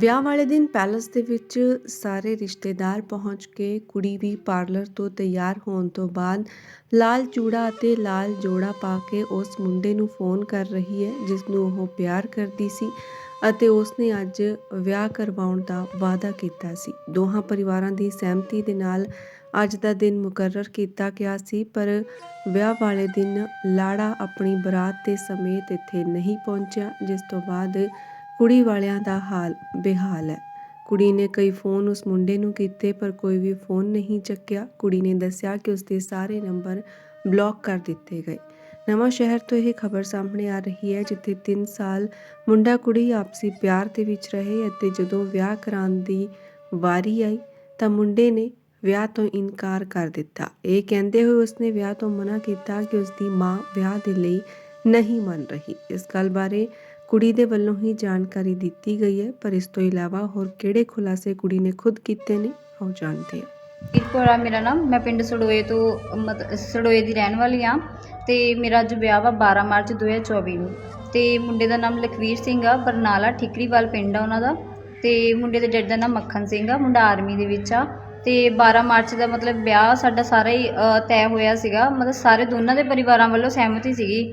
ਵਿਆਹ ਵਾਲੇ ਦਿਨ ਪੈਲਸ ਦੇ ਵਿੱਚ ਸਾਰੇ ਰਿਸ਼ਤੇਦਾਰ ਪਹੁੰਚ ਕੇ ਕੁੜੀ ਵੀ ਪਾਰਲਰ ਤੋਂ ਤਿਆਰ ਹੋਣ ਤੋਂ ਬਾਅਦ ਲਾਲ ਚੂੜਾ ਅਤੇ ਲਾਲ ਜੋੜਾ ਪਾ ਕੇ ਉਸ ਮੁੰਡੇ ਨੂੰ ਫੋਨ ਕਰ ਰਹੀ ਹੈ, ਜਿਸ ਨੂੰ ਉਹ ਪਿਆਰ ਕਰਦੀ ਸੀ ਅਤੇ ਉਸ ਨੇ ਅੱਜ ਵਿਆਹ ਕਰਵਾਉਣ ਦਾ ਵਾਅਦਾ ਕੀਤਾ ਸੀ। ਦੋਹਾਂ ਪਰਿਵਾਰਾਂ ਦੀ ਸਹਿਮਤੀ ਦੇ ਨਾਲ ਅੱਜ ਦਾ ਦਿਨ ਮੁਕਰਰ ਕੀਤਾ ਗਿਆ ਸੀ, ਪਰ ਵਿਆਹ ਵਾਲੇ ਦਿਨ ਲਾੜਾ ਆਪਣੀ ਬਰਾਤ ਦੇ ਸਮੇਤ ਇੱਥੇ ਨਹੀਂ ਪਹੁੰਚਿਆ, ਜਿਸ ਤੋਂ ਬਾਅਦ ਕੁੜੀ ਵਾਲਿਆਂ ਦਾ ਹਾਲ ਬੇਹਾਲ ਹੈ। ਕੁੜੀ ਨੇ ਕਈ ਫੋਨ ਉਸ ਮੁੰਡੇ ਨੂੰ ਕੀਤੇ, ਪਰ ਕੋਈ ਵੀ ਫੋਨ ਨਹੀਂ ਚੱਕਿਆ। ਕੁੜੀ ਨੇ ਦੱਸਿਆ ਕਿ ਉਸ ਦੇ ਸਾਰੇ ਨੰਬਰ ਬਲੌਕ ਕਰ ਦਿੱਤੇ ਗਏ। ਨਵਾਂ ਸ਼ਹਿਰ ਤੋਂ ਇਹ ਖਬਰ ਸਾਹਮਣੇ ਆ ਰਹੀ ਹੈ, ਜਿੱਥੇ 3 ਸਾਲ ਮੁੰਡਾ ਕੁੜੀ ਆਪਸੀ ਪਿਆਰ ਦੇ ਵਿੱਚ ਰਹੇ ਅਤੇ ਜਦੋਂ ਵਿਆਹ ਕਰਾਉਣ ਦੀ ਵਾਰੀ ਆਈ, ਤਾਂ ਮੁੰਡੇ ਨੇ ਵਿਆਹ ਤੋਂ ਇਨਕਾਰ ਕਰ ਦਿੱਤਾ। ਇਹ ਕਹਿੰਦੇ ਹੋਏ ਉਸਨੇ ਵਿਆਹ ਤੋਂ ਮਨਾ ਕੀਤਾ ਕਿ ਉਸ ਦੀ ਮਾਂ ਵਿਆਹ ਦੇ ਲਈ ਨਹੀਂ ਮੰਨ ਰਹੀ। ਇਸ ਗੱਲ ਬਾਰੇ ਕੁੜੀ ਦੇ ਵੱਲੋਂ ਹੀ ਜਾਣਕਾਰੀ ਦਿੱਤੀ ਗਈ ਹੈ, ਪਰ ਇਸ ਤੋਂ ਇਲਾਵਾ ਹੋਰ ਕਿਹੜੇ ਖੁਲਾਸੇ ਕੁੜੀ ਨੇ ਖੁਦ ਕੀਤੇ ਨੇ ਆਓ ਜਾਣਦੇ ਹਾਂ। ਕਿਰਪੁਰ ਮੇਰਾ ਨਾਮ, ਮੈਂ ਪਿੰਡ ਸੜੋਏ ਤੋਂ, ਮਤ, ਸੜੋਏ ਦੀ ਰਹਿਣ ਵਾਲੀ ਆ ਤੇ ਮੇਰਾ ਅੱਜ ਵਿਆਹ ਵਾ 12 ਮਾਰਚ 2024 ਨੂੰ। ਤੇ ਮੁੰਡੇ ਦਾ ਨਾਮ ਲਖਵੀਰ ਸਿੰਘ ਆ, ਬਰਨਾਲਾ ਠਿਕਰੀਵਾਲ ਪਿੰਡ ਆ ਉਹਨਾਂ ਦਾ। ਤੇ ਮੁੰਡੇ ਦੇ ਡੈਡ ਦਾ ਨਾਮ ਮੱਖਣ ਸਿੰਘ ਆ, ਮੁੰਡਾ ਆਰਮੀ ਦੇ ਵਿੱਚ ਆ। ਤੇ 12 ਮਾਰਚ ਦਾ ਮਤਲਬ ਵਿਆਹ ਸਾਡਾ ਸਾਰਾ ਹੀ ਤੈਅ ਹੋਇਆ ਸੀਗਾ। ਮਤਲਬ ਸਾਰੇ ਦੋਨਾਂ ਦੇ ਪਰਿਵਾਰਾਂ ਵੱਲੋਂ ਸਹਿਮਤੀ ਸੀਗੀ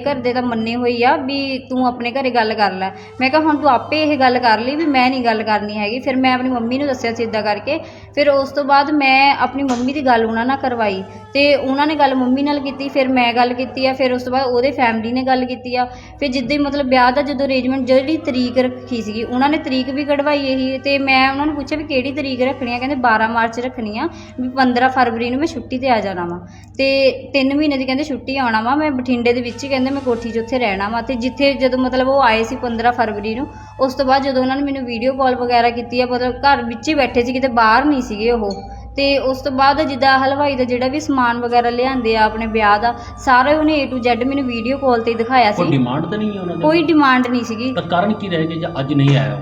ਘਰ ਦੇ ਤਾਂ ਮੰਨੇ ਹੋਈ ਆ ਵੀ ਤੂੰ ਆਪਣੇ ਘਰੇ ਗੱਲ ਕਰ ਲੈ। ਮੈਂ ਕਿਹਾ ਹੁਣ ਤੂੰ ਆਪੇ ਇਹ ਗੱਲ ਕਰ ਲਈ ਵੀ ਮੈਂ ਨਹੀਂ ਗੱਲ ਕਰਨੀ ਹੈਗੀ। ਫਿਰ ਮੈਂ ਆਪਣੀ ਮੰਮੀ ਨੂੰ ਦੱਸਿਆ ਸੀ ਇੱਦਾਂ ਕਰਕੇ ਫਿਰ ਉਸ ਤੋਂ ਬਾਅਦ ਮੈਂ ਆਪਣੀ ਮੰਮੀ ਦੀ ਗੱਲ ਉਹਨਾਂ ਨਾਲ ਕਰਵਾਈ ਤੇ ਉਹਨਾਂ ਨੇ ਗੱਲ ਮੰਮੀ ਨਾਲ ਕੀਤੀ, ਫਿਰ ਮੈਂ ਗੱਲ ਕੀਤੀ ਆ, ਫਿਰ ਉਸ ਤੋਂ ਬਾਅਦ ਉਹਦੇ ਫੈਮਿਲੀ ਨੇ ਗੱਲ ਕੀਤੀ ਆ। ਫਿਰ ਜਿੱਦਾਂ ਮਤਲਬ ਵਿਆਹ ਦਾ ਜਦੋਂ ਅਰੇਂਜਮੈਂਟ ਜਿਹੜੀ ਤਰੀਕ ਰੱਖੀ ਸੀਗੀ, ਉਹਨਾਂ ਨੇ ਤਰੀਕ ਵੀ ਕਢਵਾਈ ਇਹੀ ਤੇ ਮੈਂ ਉਹਨਾਂ ਨੂੰ ਪੁੱਛਿਆ ਵੀ ਕਿਹੜੀ ਤਰੀਕ ਰੱਖਣੀ ਆ, ਕਹਿੰਦੇ 12 ਮਾਰਚ ਰੱਖਣੀ ਆ, ਵੀ 15 ਫਰਵਰੀ ਨੂੰ ਮੈਂ ਛੁੱਟੀ ਤੇ ਆ ਜਾਣਾ ਵਾ। ਤੇ 3 ਮਹੀਨੇ ਦੀ ਕਹਿੰਦੇ ਛੁੱਟੀ ਆਉਣਾ ਵਾ, ਮੈਂ ਬਠਿੰਡੇ ਦੇ ਵਿੱਚ ਹੀ ਕਹਿੰਦੇ ਮੈਂ ਕੋਠੀ 'ਚ ਉੱਥੇ ਰਹਿਣਾ ਵਾ ਤੇ ਜਿੱਥੇ ਜਦੋਂ ਮਤਲਬ ਉਹ ਆਏ ਸੀ 15 ਫਰਵਰੀ ਨੂੰ, ਉਸ ਤੋਂ ਬਾਅਦ ਜਦੋਂ ਉਹਨਾਂ ਨੇ ਮੈਨੂੰ ਵੀਡੀਓ ਕਾਲ ਵਗੈਰਾ ਕੀਤੀ ਆ, ਮਤਲਬ ਘਰ ਵਿੱਚ ਹੀ ਬੈਠੇ ਸੀ, ਕਿਤੇ ਬਾਹਰ ਨਹੀਂ ਸੀਗੇ ਉਹ। ਤੇ ਉਸ ਤੋਂ ਬਾਅਦ ਜਿੱਦਾਂ ਹਲਵਾਈ ਦਾ ਜਿਹੜਾ ਵੀ ਸਮਾਨ ਵਗੈਰਾ ਲਿਆਂਦੇ ਆ ਆਪਣੇ ਵਿਆਹ ਦਾ ਸਾਰੇ ਉਹਨੇ A to Z ਮੈਨੂੰ ਵੀਡੀਓ ਕਾਲ ਤੇ ਦਿਖਾਇਆ ਕੋਈ ਸੀ ਡਿਮਾਂਡ ਤਾਂ ਨਹੀਂ ਹੈ ਉਹਨਾਂ ਦੀ ਕੋਈ ਡਿਮਾਂਡ ਨਹੀਂ ਸੀਗੀ। ਤਾਂ ਕਾਰਨ ਕੀ ਰਹੇ ਜੇ ਅੱਜ ਨਹੀਂ ਆਇਆ ਉਹ?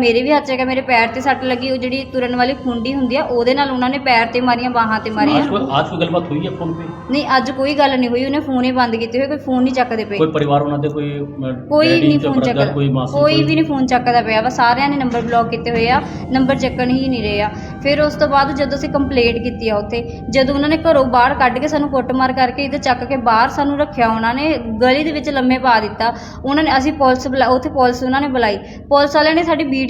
ਮੇਰੇ ਵੀ ਹੱਥ 'ਚ ਹੈਗਾ ਮੇਰੇ ਪੈਰ ਤੇ ਸੱਟ ਲੱਗੀ ਉਹ ਜਿਹੜੀ ਤੁਰਨ ਵਾਲੀ ਖੁੰਡੀ ਹੁੰਦੀ ਆ ਉਹਦੇ ਨਾਲ ਉਹਨਾਂ ਨੇ ਪੈਰ ਤੇ ਮਾਰੀਆਂ ਬਾਹਾਂ ਤੇ ਮਾਰੀਆਂ आज कोई आज कोई गलबात हुई है फोन पे ਨਹੀਂ ਅੱਜ ਕੋਈ ਗੱਲ ਨਹੀਂ ਹੋਈ ਉਹਨੇ ਫੋਨ ਹੀ ਬੰਦ ਕੀਤੇ ਹੋਏ ਕੋਈ ਫੋਨ ਨਹੀਂ ਚੱਕਦੇ ਪਏ कोई परिवार होना दे कोई अ, ਕੋਈ डैडी, ਨਹੀਂ कोई ਫੋਨ brother, ਚੱਕਦਾ कोई मासी ਕੋਈ ਵੀ ਨਹੀਂ ਫੋਨ ਚੱਕਦਾ ਪਿਆ ਵਾ ਸਾਰਿਆਂ ਨੇ ਨੰਬਰ ਬਲੌਕ ਕੀਤੇ ਹੋਏ ਆ ਨੰਬਰ ਚੱਕਣ ਹੀ ਨਹੀਂ ਰਹੇ ਆ ਫਿਰ ਉਸ ਤੋਂ ਬਾਅਦ ਜਦੋਂ ਅਸੀਂ ਕੰਪਲੇਂਟ ਕੀਤੀ ਆ ਉੱਥੇ ਜਦੋਂ ਉਹਨਾਂ ਨੇ ਘਰੋਂ ਬਾਹਰ ਕੱਢ ਕੇ ਸਾਨੂੰ ਕੁੱਟਮਾਰ ਕਰਕੇ ਇਹਦੇ ਚੱਕ ਕੇ ਬਾਹਰ ਸਾਨੂੰ ਰੱਖਿਆ ਉਹਨਾਂ ਨੇ ਗਲੀ ਦੇ ਵਿੱਚ ਲੰਮੇ ਪਾ ਦਿੱਤਾ ਉਹਨਾਂ ਨੇ ਅਸੀਂ ਪੁਲਿਸ ਬੁਲਾ ਉੱਥੇ ਪੁਲਿਸ ਉਹਨਾਂ ਨੇ ਬੁਲਾਈ ਪੁਲਿਸ ਵਾਲਿਆਂ ਨੇ ਸਾਡੀ ਵੀਡੀਓ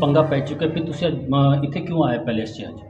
ਪੰਗਾ ਪੈ ਚੁੱਕਾ ਵੀ ਤੁਸੀਂ ਇੱਥੇ ਕਿਉਂ ਆਏ ਪੈਲੇਸ 'ਚ ਅੱਜ?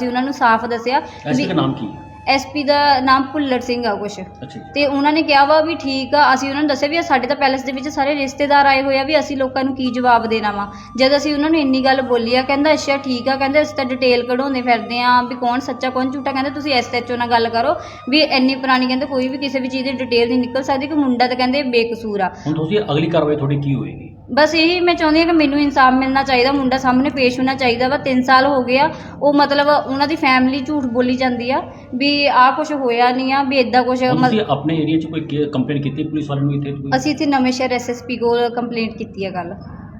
ਅਸੀਂ ਉਹਨਾਂ ਨੂੰ ਸਾਫ਼ ਦੱਸਿਆ ਐਸਪੀ ਦਾ ਨਾਮ ਕੀ? ਹੈ ਐਸਪੀ ਦਾ ਨਾਮ ਭੁੱਲਰ ਸਿੰਘ ਆ ਕੁਛ। ਅੱਛਾ ਜੀ। ਤੇ ਉਹਨਾਂ ਨੇ ਕਿਹਾ ਵਾ ਵੀ ਠੀਕ ਆ ਅਸੀਂ ਉਹਨਾਂ ਨੂੰ ਦੱਸਿਆ ਵੀ ਸਾਡੇ ਤਾਂ ਪੈਲਸ ਦੇ ਵਿੱਚ ਸਾਰੇ ਰਿਸ਼ਤੇਦਾਰ ਆਏ ਹੋਏ ਆ ਵੀ ਅਸੀਂ ਲੋਕਾਂ ਨੂੰ ਕੀ ਜਵਾਬ ਦੇਣਾ ਵਾ। ਜਦ ਅਸੀਂ ਉਹਨਾਂ ਨੂੰ ਇੰਨੀ ਗੱਲ ਬੋਲੀ ਆ ਕਹਿੰਦਾ ਅੱਛਾ ਠੀਕ ਆ ਕਹਿੰਦੇ ਅਸੀਂ ਤਾਂ ਡਿਟੇਲ ਕਢਾਉਂਦੇ ਫਿਰਦੇ ਆ ਵੀ ਕੌਣ ਸੱਚਾ ਕੌਣ ਝੂਠਾ ਕਹਿੰਦੇ ਤੁਸੀਂ ਐਸਐਚਓ ਨਾਲ ਗੱਲ ਕਰੋ ਵੀ ਇੰਨੀ ਪੁਰਾਣੀ ਕਹਿੰਦੇ ਕੋਈ ਵੀ ਕਿਸੇ ਵੀ ਚੀਜ਼ ਦੀ ਡਿਟੇਲ ਨਹੀਂ ਨਿਕਲ ਸਕਦੀ ਕਿ ਮੁੰਡਾ ਤਾਂ ਕਹਿੰਦੇ ਬੇਕਸੂਰ ਆ। ਹੁਣ ਤੁਸੀਂ ਅਗਲੀ ਕਾਰਵਾਈ ਤੁਹਾਡੀ ਕੀ ਹੋਏਗੀ? ਬਸ ਇਹੀ ਮੈਂ ਚਾਹੁੰਦੀ ਹਾਂ ਕਿ ਮੈਨੂੰ ਇਨਸਾਫ ਮਿਲਣਾ ਚਾਹੀਦਾ ਮੁੰਡਾ ਸਾਹਮਣੇ ਪੇਸ਼ ਹੋਣਾ ਚਾਹੀਦਾ ਵਾ 3 ਸਾਲ ਹੋ ਗਏ ਆ ਉਹ ਮਤਲਬ ਉਹਨਾਂ ਦੀ ਫੈਮਿਲੀ ਝੂਠ ਬੋਲੀ ਜਾਂਦੀ ਆ ਵੀ ਆਹ ਕੁਝ ਹੋਇਆ ਨਹੀਂ ਆ ਵੀ ਇਦਾਂ ਕੁਝ ਹੁਣ ਤੁਸੀਂ ਆਪਣੇ ਏਰੀਆ 'ਚ ਕੋਈ ਕੰਪਲੇਂਟ ਕੀਤੀ ਪੁਲਿਸ ਵਾਲੇ ਨੂੰ ਇੱਥੇ ਕੋਈ ਅਸੀਂ ਇੱਥੇ ਨਵੇਂ ਸ਼ਹਿਰ ਐਸਐਸਪੀ ਕੋਲ ਕੰਪਲੇਂਟ ਕੀਤੀ ਆ ਗੱਲ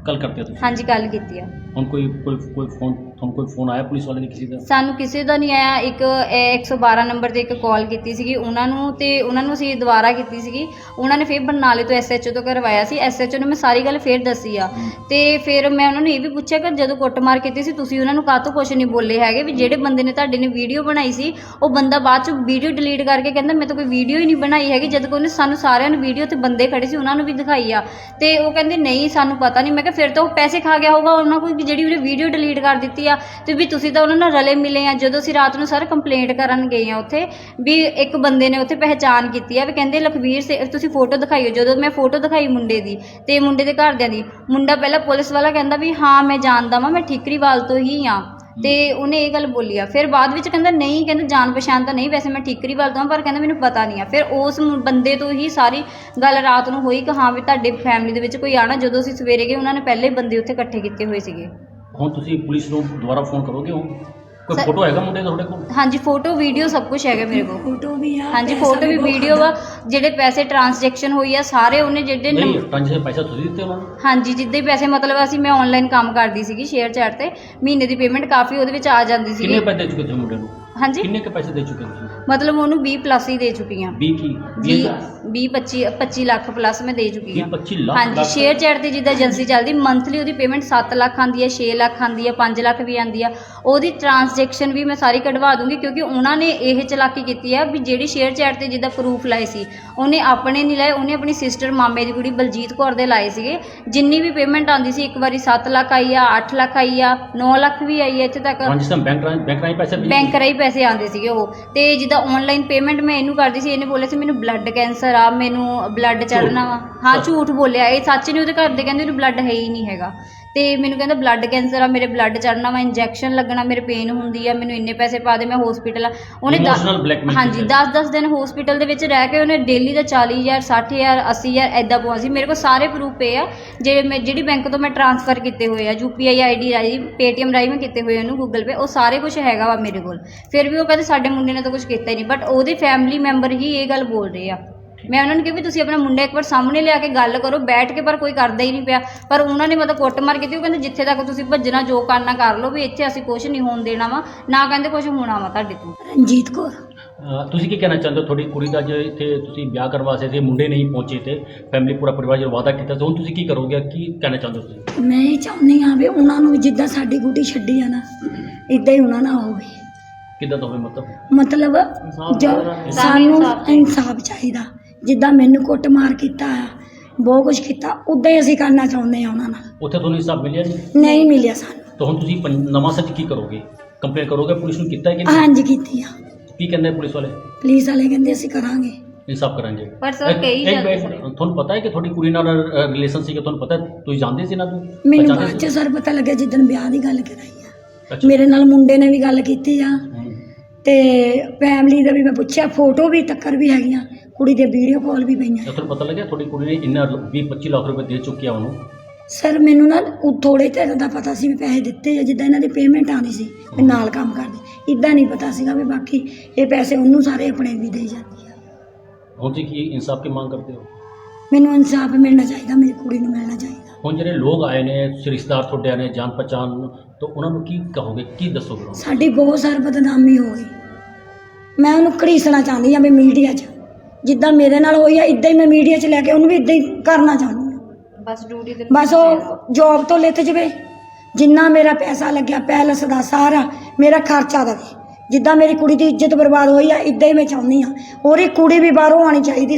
ਕੱਲ ਕਰਦੇ ਹੋ ਤੁਸੀਂ? ਹਾਂਜੀ ਗੱਲ ਕੀਤੀ ਆ। ਹੁਣ ਕੋਈ ਕੋਈ ਕੋਈ ਫੋਨ ਤੁਹਾਨੂੰ ਕੋਈ ਫੋਨ ਆਇਆ ਪੁਲਿਸ ਵਾਲੇ ਨੇ ਕਿਸੇ ਦਾ? ਸਾਨੂੰ ਕਿਸੇ ਦਾ ਨਹੀਂ ਆਇਆ। ਇੱਕ ਇਹ 112 ਨੰਬਰ ਤੇ ਇੱਕ ਕਾਲ ਕੀਤੀ ਸੀਗੀ। ਉਹਨਾਂ ਨੂੰ ਤੇ ਉਹਨਾਂ ਨੂੰ ਅਸੀਂ ਦੁਬਾਰਾ ਕੀਤੀ ਸੀਗੀ। ਉਹਨਾਂ ਨੇ ਫਿਰ ਬਰਨਾਲੇ ਤੋਂ ਐਸਐਚਓ ਤੋਂ ਕਰਵਾਇਆ ਸੀ। ਐਸਐਚਓ ਨੂੰ ਮੈਂ ਸਾਰੀ ਗੱਲ ਫਿਰ ਦੱਸੀ ਆ। ਤੇ ਫਿਰ ਮੈਂ ਉਹਨਾਂ ਨੂੰ ਇਹ ਵੀ ਪੁੱਛਿਆ ਕਿ ਜਦੋਂ ਕੁੱਟਮਾਰ ਕੀਤੀ ਸੀ ਤੁਸੀਂ ਉਹਨਾਂ ਨੂੰ ਕਾਹਤੋਂ ਕੁਝ ਨਹੀਂ ਬੋਲੇ ਹੈਗੇ? ਵੀ ਜਿਹੜੇ ਬੰਦੇ ਨੇ ਤੁਹਾਡੇ ਨੇ ਵੀਡੀਓ ਬਣਾਈ ਸੀ ਉਹ ਬੰਦਾ ਬਾਅਦ ਚ ਵੀਡੀਓ ਡਿਲੀਟ ਕਰਕੇ ਕਹਿੰਦਾ ਮੈਂ ਤਾਂ ਕੋਈ ਵੀਡੀਓ ਹੀ ਨਹੀਂ ਬਣਾਈ ਹੈਗੀ। ਜਦ ਕਿ ਉਹਨੇ ਸਾਨੂੰ ਸਾਰਿਆਂ ਨੂੰ ਵੀਡੀਓ ਤੇ ਬੰਦੇ ਖੜੇ ਸੀ ਉਹਨਾਂ ਨੂੰ ਵੀ ਦਿਖਾਈ ਆ। ਤੇ ਉਹ ਕਹਿੰਦੇ ਨਹੀਂ ਸਾਨੂੰ ਪਤਾ ਨਹੀਂ। ਮੈਂ ਕਿਹਾ ਫਿਰ ਤਾਂ ਉਹ ਪੈਸੇ ਖਾ ਗਿਆ ਹੋਊਗਾ। ਉਹਨਾਂ ਵੀ ਜਿਹੜੀ ਉਹਨੇ ਵੀਡੀਓ ਡਿਲੀਟ ਕਰ ਦਿੱਤੀ ਆ ਤੇ ਵੀ ਤੁਸੀਂ ਤਾਂ ਉਹਨਾਂ ਨਾਲ ਰਲੇ ਮਿਲੇ ਆ। ਜਦੋਂ ਅਸੀਂ ਰਾਤ ਨੂੰ ਸਰ ਕੰਪਲੇਂਟ ਕਰਨ ਗਏ ਆ ਉੱਥੇ, ਵੀ ਇੱਕ ਬੰਦੇ ਨੇ ਉੱਥੇ ਪਹਿਚਾਨ ਕੀਤੀ ਆ, ਵੀ ਕਹਿੰਦੇ ਲਖਵੀਰ ਸੇ ਤੁਸੀਂ ਫੋਟੋ ਦਿਖਾਈਓ। ਜਦੋਂ ਮੈਂ ਫੋਟੋ ਦਿਖਾਈ ਮੁੰਡੇ ਦੀ ਤੇ ਮੁੰਡੇ ਦੇ ਘਰਦਿਆਂ ਦੀ, ਮੁੰਡਾ ਪਹਿਲਾਂ ਪੁਲਿਸ ਵਾਲਾ ਕਹਿੰਦਾ ਵੀ ਹਾਂ, ਮੈਂ ਜਾਣਦਾ ਵਾਂ, ਮੈਂ ਠੀਕਰੀਵਾਲ ਤੋਂ ਹੀ ਆ। ਤੇ ਉਹਨੇ ਇਹ ਗੱਲ ਬੋਲੀ ਆ। ਫਿਰ ਬਾਅਦ ਵਿੱਚ ਕਹਿੰਦਾ ਨਹੀਂ, ਕਹਿੰਦਾ ਜਾਣ ਪਛਾਣ ਤਾਂ ਨਹੀਂ, ਵੈਸੇ ਮੈਂ ਠੀਕਰੀਵਾਲ ਤੋਂ ਹਾਂ ਪਰ ਕਹਿੰਦਾ ਮੈਨੂੰ ਪਤਾ ਨਹੀਂ ਆ। ਫਿਰ ਉਸ ਮੁੰ- ਬੰਦੇ ਤੋਂ ਹੀ ਸਾਰੀ ਗੱਲ ਰਾਤ ਨੂੰ ਹੋਈ ਕਿ ਹਾਂ ਵੀ ਤੁਹਾਡੇ ਫੈਮਿਲੀ ਦੇ ਵਿੱਚ ਕੋਈ ਆਣਾ ਜਦੋਂ ਅਸੀਂ ਸਵੇਰੇ ਗਏ, ਉਹਨਾਂ ਨੇ ਪਹਿਲੇ ਬੰਦੇ ਉੱਥੇ ਇਕੱਠੇ ਕੀਤੇ ਹੋਏ ਸੀਗੇ। ਹੁਣ ਤੁਸੀਂ ਪੁਲਿਸ ਨੂੰ ਦੁਬਾਰਾ ਫੋਨ ਕਰੋਗੇ ਹੁਣ ਕੋਈ ਸਰ- ਫੋਟੋ ਹੈਗਾ ਮੁੰਡੇ ਦਾ ਤੁਹਾਡੇ ਕੋਲ? ਹਾਂਜੀ ਫੋਟੋ ਵੀਡੀਓ ਸਭ ਕੁਝ ਹੈਗਾ ਮੇਰੇ ਕੋਲ। ਫੋਟੋ ਵੀ ਆ ਹਾਂਜੀ ਪੈਸਾ ਫੋਟੋ ਵੀ ਬਹੁਤ ਵੀਡੀਓ ਖਾਂਦਾ। ਜਿਹੜੇ ਪੈਸੇ ਟ੍ਰਾਂਜੈਕਸ਼ਨ ਹੋਈ ਆ ਸਾਰੇ ਉਹਨੇ ਜਿਹੜੇ ਨੰਬ- ਨਹੀਂ ਟ੍ਰਾਂਜੈਕਸ਼ਨ ਪੈਸਾ ਤੁਸੀਂ ਦਿੱਤੇ ਉਹਨਾਂ ਨੂੰ? ਹਾਂਜੀ ਜਿੱਦਾਂ ਹੀ ਪੈਸੇ ਮਤਲਬ ਅਸੀਂ ਮੈਂ ਆਨਲਾਈਨ ਕੰਮ ਕਰਦੀ ਸੀਗੀ ਸ਼ੇਅਰ ਚੈਟ ਤੇ ਮਹੀਨੇ ਦੀ ਪੇਮੈਂਟ ਕਾਫੀ ਉਹਦੇ ਵਿੱਚ ਆ ਜਾਂਦੀ ਕਿੰਨੇ ਸੀਗੀ ਪੈਸੇ ਦੇ ਚੁੱਕੇ ਤੁਸੀਂ ਮੁੰਡੇ ਨੂੰ? ਹਾਂਜੀ? ਕਿੰਨੇ ਕੁ ਪੈਸੇ ਦੇ ਚੁੱਕੇ ਤੁਸੀਂ? ਮਤਲਬ ਉਹਨੂੰ 20 ਪਲੱਸ ਹੀ ਦੇ ਚੁੱਕੀ ਹਾਂ। 20 ਕੀ? 20 20 25 25 ਲੱਖ ਪਲੱਸ ਮੈਂ ਦੇ ਚੁੱਕੀ 20 ਹਾਂ। 25 ਲੱਖ ਹਾਂਜੀ ਸ਼ੇਅਰ ਚੈਟ ਤੇ ਜਿੱਦਾਂ ਏਜੰਸੀ ਚੱਲਦੀ ਮੰਥਲੀ ਉਹਦੀ ਪੇਮੈਂਟ 7 ਲੱਖ ਆਂਦੀ ਹੈ 6 ਲੱਖ ਆਂਦੀ ਹੈ 5 ਲੱਖ ਵੀ ਆਂਦੀ ਆ ਉਹਦੀ ਟ੍ਰਾਂਜੈਕਸ਼ਨ ਵੀ ਮੈਂ ਸਾਰੀ ਕਢਵਾ ਦੂੰਗੀ ਕਿਉਂਕਿ ਉਹਨਾਂ ਨੇ ਇਹ ਚਲਾਕੀ ਕੀਤੀ ਆ ਵੀ ਜਿਹੜੀ ਸ਼ੇਅਰ ਚੈਟ ਤੇ ਜਿੱਦਾਂ ਪ੍ਰੂਫ ਲਾਏ ਸੀ ਉਹਨੇ ਆਪਣੇ ਨਹੀਂ ਲਾਏ ਉਹਨੇ ਆਪਣੀ ਸਿਸਟਰ ਮਾਮੇ ਦੀ ਕੁੜੀ ਬਲਜੀਤ ਕੌਰ ਦੇ ਲਾਏ ਸੀਗੇ। ਜਿੰਨੀ ਵੀ ਪੇਮੈਂਟ ਆਂਦੀ ਸੀ ਇੱਕ ਵਾਰੀ 7 ਲੱਖ ਆਈ ਆ 8 ਲੱਖ ਆਈ ਆ 9 ਲੱਖ ਵੀ ਆਈ ਆ ਇੱਥੇ ਤੱਕ। ਟ੍ਰਾਂਜੈਕਸ਼ਨ ਬੈਂਕ ਰਾਹੀਂ ਬੈਂਕ ਰਾਹੀਂ ਪੈਸੇ ਭੇਜੇ? ਬੈਂਕ ਰਾਹੀਂ ਪੈਸੇ ਆਉਂਦੇ ਸੀਗੇ ਉਹ। ਤੇ ਜਿੱਦਾਂ ਆਨਲਾਈਨ ਪੇਮੈਂਟ ਮੈਂ ਇਹਨੂੰ ਕਰਦੀ ਸੀ ਇਹਨੇ ਬੋਲਿਆ ਸੀ ਮੈਨੂੰ ਬਲੱਡ ਕੈਂਸਰ ਆ ਮੈਨੂੰ ਬਲੱਡ ਚੜਨਾ ਵਾ। ਹਾਂ। ਝੂਠ ਬੋਲਿਆ। ਇਹ ਸੱਚ ਨਹੀਂ ਉਹਦੇ ਘਰ ਦੇ ਕਹਿੰਦੇ ਉਹਨੂੰ ਬਲੱਡ ਹੈ ਹੀ ਨਹੀਂ ਹੈਗਾ। ਤੇ ਮੈਨੂੰ ਕਹਿੰਦਾ ਬਲੱਡ ਕੈਂਸਰ ਆ ਮੇਰੇ ਬਲੱਡ ਚੜਨਾ ਵਾ ਇੰਜੈਕਸ਼ਨ ਲੱਗਣਾ ਮੇਰੇ ਪੇਨ ਹੁੰਦੀ ਆ ਮੈਨੂੰ ਇੰਨੇ ਪੈਸੇ ਪਾ ਦੇ ਮੈਂ ਹਸਪੀਟਲ ਉਹਨੇ ਦਸ- Emotional blackmail ਹਾਂਜੀ ਕੀਤਾ। 10-10 ਦਿਨ ਹਸਪੀਟਲ ਦੇ ਵਿੱਚ ਰਹਿ ਕੇ ਉਹਨੇ ਡੇਲੀ ਦਾ 40000 60000 80000 ਐਦਾਂ ਪਵਾ ਸੀ ਮੇਰੇ ਕੋਲ ਸਾਰੇ ਪ੍ਰੂਫ ਪਏ ਆ ਜਿਹੜੇ ਮੈਂ ਜਿਹੜੀ ਬੈਂਕ ਤੋਂ ਮੈਂ ਟ੍ਰਾਂਸਫਰ ਕੀਤੇ ਹੋਏ ਆ ਯੂਪੀਆਈ ਆਈਡੀ ਰਾਹੀਂ ਪੇਟੀਐਮ ਰਾਹੀਂ ਮੈਂ ਕੀਤੇ ਹੋਏ ਉਹਨੂੰ ਗੂਗਲ ਪੇ ਉਹ ਸਾਰੇ ਕੁਝ ਹੈਗਾ ਵਾ ਮੇਰੇ ਕੋਲ। ਫਿਰ ਵੀ ਉਹ ਕਹਿੰਦੇ ਸਾਡੇ ਮੁੰਡੇ ਨੇ ਤਾਂ ਕੁਝ ਕੀਤਾ ਹੀ ਨਹੀਂ ਬਟ ਉਹਦੇ ਫੈਮਿਲੀ ਮੈਂਬਰ ਹੀ ਇਹ ਗੱਲ ਬੋਲ ਰਹੇ ਆ। ਮੈਂ ਉਹਨਾਂ ਨੂੰ ਕਿਹਾ ਵੀ ਤੁਸੀਂ ਆਪਣਾ ਮੁੰਡਾ ਇੱਕ ਵਾਰ ਸਾਹਮਣੇ ਲਿਆ ਕੇ ਗੱਲ ਕਰੋ ਬੈਠ ਕੇ ਪਰ ਕੋਈ ਕਰਦਾ ਹੀ ਨਹੀਂ ਪਿਆ। ਪਰ ਉਹਨਾਂ ਨੇ ਮਤਲਬ ਕੁੱਟਮਾਰ ਕੀਤੀ ਉਹ ਕਹਿੰਦੇ ਜਿੱਥੇ ਤੱਕ ਤੁਸੀਂ ਭੱਜਣਾ ਜੋ ਕਰਨਾ ਕਰ ਲਓ ਵੀ ਇੱਥੇ ਅਸੀਂ ਕੁਝ ਨਹੀਂ ਹੋਣ ਦੇਣਾ ਵਾ ਨਾ ਕਹਿੰਦੇ ਕੁਝ ਹੋਣਾ ਵਾ ਤੁਹਾਡੇ ਤੋਂ। ਰਣਜੀਤ ਕੌਰ। ਤੁਸੀਂ ਕੀ ਕਹਿਣਾ ਚਾਹੁੰਦੇ ਹੋ? ਤੁਹਾਡੀ ਕੁੜੀ ਦਾ ਜੇ ਇੱਥੇ ਤੁਸੀਂ ਵਿਆਹ ਕਰਵਾ ਸਕਦੇ ਸੀ ਮੁੰਡੇ ਨਹੀਂ ਪਹੁੰਚੇ ਤੇ ਫੈਮਿਲੀ ਪੂਰਾ ਪਰਿਵਾਰ ਜਦੋਂ ਵਾਅਦਾ ਕੀਤਾ ਸੀ ਹੁਣ ਤੁਸੀਂ ਕੀ ਕਰੋਗੇ? ਕੀ ਕਹਿਣਾ ਚਾਹੁੰਦੇ ਹੋ ਤੁਸੀਂ? ਮੈਂ ਇਹ ਚਾਹੁੰਦੀ ਹਾਂ ਵੀ ਉਹਨਾਂ ਨੂੰ ਜਿੱਦਾਂ ਸਾਡੀ ਗੁੱਡੀ ਛੱਡੀ ਆ ਨਾ ਇਦਾਂ ਹੀ ਉਹਨਾਂ ਨਾਲ ਹੋਵੇ। ਕਿੱਦਾਂ ਦਾ ਹੋਵੇ ਮਤਲਬ ਮਤਲਬ ਜੋ ਸਾਨੂੰ ਇਨਸਾਫ ਚਾਹੀਦਾ। ਜਿੱਦਾਂ ਮੈਨੂੰ ਕੁੱਟਮਾਰ ਕੀਤਾ ਆ ਬਹੁਤ ਕੁਝ ਕੀਤਾ ਉਦਾਂ ਹੀ ਅਸੀਂ ਕਰਨਾ ਚਾਹੁੰਦੇ ਆ ਉਹਨਾਂ ਨਾਲ। ਉੱਥੇ ਤੁਹਾਨੂੰ ਹਿਸਾਬ ਮਿਲਿਆ ਨਹੀਂ ਨਹੀਂ ਮਿਲਿਆ ਸਾਨੂੰ। ਤਾਂ ਹੁਣ ਤੁਸੀਂ ਪੰ- ਨਵਾਂ ਸੱਚ ਕੀ ਕਰੋਗੇ? ਕੰਪਲੇਨ ਕਰੋਗੇ ਪੁਲਿਸ ਨੂੰ ਕੀਤਾ ਹੈ ਕਿ ਨਹੀਂ? ਹਾਂਜੀ ਕੀਤੀ ਆ। ਕੀ ਕਹਿੰਦੇ ਪੁਲਿਸ ਵਾਲੇ? ਪੁਲਿਸ ਵਾਲੇ ਕਹਿੰਦੇ ਅਸੀਂ ਕਰਾਂਗੇ। ਇਨਸਾਫ ਕਰਾਂਗੇ। ਪਰ ਸਰ ਇੱਕ- ਕਈ ਇੱਕ ਜਾਂਦੇ ਮਿੰਟ, ਤੁਹਾਨੂੰ ਪਤਾ ਹੈ ਕਿ ਤੁਹਾਡੀ ਕੁੜੀ ਨਾਲ ਰਿਲੇਸ਼ਨ ਸੀ ਕਿ ਤੁਹਾਨੂੰ ਪਤਾ ਹੈ? ਤੁਸੀਂ ਜਾਣਦੇ ਸੀ ਨਾ ਤੂੰ? ਮੈਨੂੰ ਪਹਿਚਾਣਦੇ ਬਾਅਦ ਚ ਸੀ? ਸਰ ਪਤਾ ਲੱਗਿਆ ਜਿੱਦਣ ਵਿਆਹ ਦੀ ਗੱਲ ਕਰਾਈ ਆ। ਅੱਛਾ। ਮੇਰੇ ਨਾਲ ਮੁੰਡੇ ਨੇ ਵੀ ਗੱਲ ਕੀਤੀ ਆ। ਹਮ। ਤੇ ਫੈਮਿਲੀ ਦਾ ਵੀ ਮੈਂ ਪੁੱਛਿਆ ਫੋਟੋ ਵੀ ਤੱਕਰ ਵੀ ਹੈਗੀਆਂ ਕੁੜੀ ਦੇ ਵੀਡੀਓ ਕਾਲ ਵੀ ਪਈਆਂ। ਤਾਂ ਤੁਹਾਨੂੰ ਪਤਾ ਲੱਗਿਆ ਤੁਹਾਡੀ ਕੁੜੀ ਨੇ ਇੰਨਾ 20 25 ਲੱਖ ਰੁਪਏ ਦੇ ਚੁੱਕੀ ਆ ਉਹਨੂੰ? ਸਰ ਮੈਨੂੰ ਨਾ ਉਹ ਥੋੜੇ ਚਿਰ ਦਾ ਪਤਾ ਸੀ ਵੀ ਪੈਸੇ ਦਿੱਤੇ ਆ ਜਿੱਦਾਂ ਇਹਨਾਂ ਦੀ ਪੇਮੈਂਟ ਆਉਂਦੀ ਸੀ ਵੀ ਨਾਲ ਕੰਮ ਕਰਦੇ। ਇਦਾਂ ਨਹੀਂ ਪਤਾ ਸੀਗਾ ਵੀ ਬਾਕੀ ਇਹ ਪੈਸੇ ਉਹਨੂੰ ਸਾਰੇ ਆਪਣੇ ਵੀ ਦੇ ਜਾਂਦੀ ਆ। ਹੁਣ ਤੁਸੀਂ ਕੀ ਇਨਸਾਫ ਦੀ ਮੰਗ ਕਰਦੇ ਹੋ? ਮੈਨੂੰ ਇਨਸਾਫ ਮਿਲਣਾ ਚਾਹੀਦਾ ਮੇਰੀ ਕੁੜੀ ਨੂੰ ਮਿਲਣਾ ਚਾਹੀਦਾ। ਹੁਣ ਜਿਹੜੇ ਲੋਕ ਆਏ ਨੇ ਰਿਸ਼ਤੇਦਾਰ ਤੁਹਾਡੇ ਆਏ ਨੇ ਜਾਣ ਪਛਾਣ ਤਾਂ ਉਹਨਾਂ ਨੂੰ ਕੀ ਕਹੋਗੇ? ਕੀ ਦੱਸੋਗੇ ਉਹਨਾਂ ਨੂੰ? ਸਾਡੀ ਬਹੁਤ ਸਾਰ ਬਦਨਾਮੀ ਹੋ ਗਈ। ਮੈਂ ਉਹਨੂੰ ਘੜੀਸਣਾ ਚਾਹੁੰਦੀ ਆ ਵੀ ਮੀਡੀਆ 'ਚ। ਜਿੱਦਾਂ ਮੇਰੇ ਨਾਲ ਹੋਈ ਆ ਇਦਾਂ ਹੀ ਮੈਂ ਮੀਡੀਆ 'ਚ ਲੈ ਕੇ ਉਹਨੂੰ ਵੀ ਇਦਾਂ ਹੀ ਕਰਨਾ ਚਾਹੁੰਦੀ ਆ ਬਸ ਡਿਊਟੀ ਤੇ ਬਸ ਉਹ ਜੋਬ ਤੋਂ ਲਿੱਥ ਜਵੇ। ਜਿੰਨਾ ਮੇਰਾ ਪੈਸਾ ਲੱਗਿਆ ਪੈਲਸ ਦਾ ਸਾਰਾ ਮੇਰਾ ਖਰਚਾ ਦੇਵੇ ਜਿੱਦਾਂ ਮੇਰੀ ਕੁੜੀ ਦੀ ਇੱਜ਼ਤ ਬਰਬਾਦ ਹੋਈ ਆ ਇਦਾਂ ਹੀ ਮੈਂ ਚਾਹੁੰਦੀ ਆ ਉਹਦੀ ਕੁੜੀ ਵੀ ਬਾਹਰੋਂ ਆਣੀ ਚਾਹੀਦੀ